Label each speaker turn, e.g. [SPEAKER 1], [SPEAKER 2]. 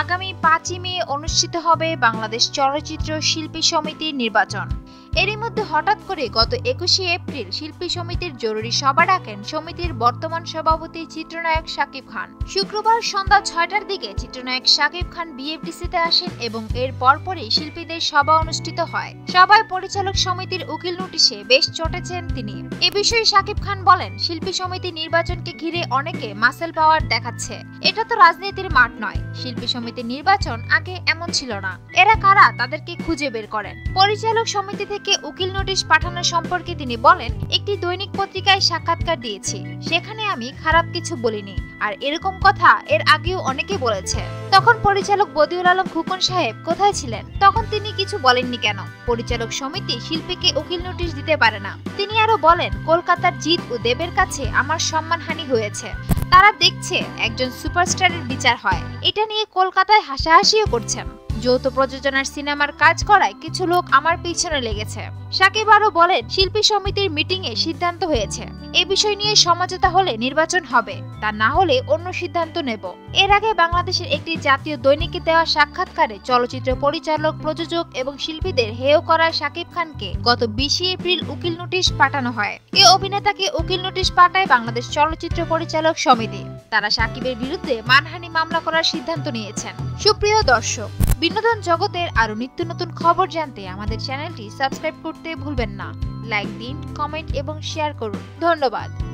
[SPEAKER 1] আগামী পাঁচই মে অনুষ্ঠিত হবে বাংলাদেশ চলচ্চিত্র শিল্পী সমিতির নির্বাচন। এরই মধ্যে হঠাৎ করে গত একুশে এপ্রিল শিল্পী সমিতির জরুরি সভা ডাকেন সমিতির বর্তমান সভাপতি চিত্রনায়ক শাকিব খান। শুক্রবার সন্ধ্যা ছয়টার দিকে চিত্রনায়ক শাকিব খান বিএফডিসিতে আসেন এবং এর পরপরই শিল্পীদের সভা অনুষ্ঠিত হয়। সভায় পরিচালক সমিতির উকিল নোটিশে বেশ চটেছেন তিনি। এ বিষয়ে শাকিব খান বলেন, শিল্পী সমিতি নির্বাচনকে ঘিরে অনেকে মাসেল পাওয়ার দেখাচ্ছে। এটা তো রাজনীতির মাঠ নয়। শিল্পী সমিতির নির্বাচন আগে এমন ছিল না। এরা কারা, তাদেরকে খুঁজে বের করেন। পরিচালক সমিতি থেকে উকিল নোটিশ পাঠানো সম্পর্কে তিনি বলেন, একটি দৈনিক পত্রিকায় সাক্ষাৎকার দিয়েছি। সেখানে আমি খারাপ কিছু বলিনি। আর এরকম কথা এর আগেও অনেকে বলেছে। তখন পরিচালক বদিউল আলম খুকন সাহেব কোথায় ছিলেন? তখন তিনি কিছু বলেননি কেন? পরিচালক সমিতি শিল্পীকে উকিল নোটিশ দিতে পারে না। তিনি আরও বলেন, কলকাতার জিৎ ও দেবের কাছে আমার সম্মানহানি হয়েছে। তারা দেখছে একজন সুপারস্টারের বিচার হয়। এটা নিয়ে কলকাতায় হাসাহাসিও করছেন। যৌথ প্রযোজনার সিনেমার কাজ করায় কিছু লোক আমার পিছনে লেগেছে। সাকিব আরও বলেন, শিল্পী সমিতির মিটিং এ সিদ্ধান্ত হয়েছে। এ বিষয় নিয়ে সমঝোতা হলে নির্বাচন হবে, তা না হলে অন্য সিদ্ধান্ত নেব। এর আগে বাংলাদেশের একটি জাতীয় দৈনিকে দেওয়া সাক্ষাৎকারে চলচ্চিত্র পরিচালক, প্রযোজক এবং শিল্পীদের হেয় করায় সাকিব খানকে গত বিশে এপ্রিল উকিল নোটিশ পাঠানো হয়। এ অভিনেতাকে উকিল নোটিশ পাঠায় বাংলাদেশ চলচ্চিত্র পরিচালক সমিতি। তারা সাকিবের বিরুদ্ধে মানহানি মামলা করার সিদ্ধান্ত নিয়েছেন। সুপ্রিয় দর্শক বিনোদন জগতের আরও নিত্য নতুন খবর জানতে আমাদের চ্যানেলটি সাবস্ক্রাইব করতে ভুলবেন না। লাইক দিন, কমেন্ট এবং শেয়ার করুন। ধন্যবাদ।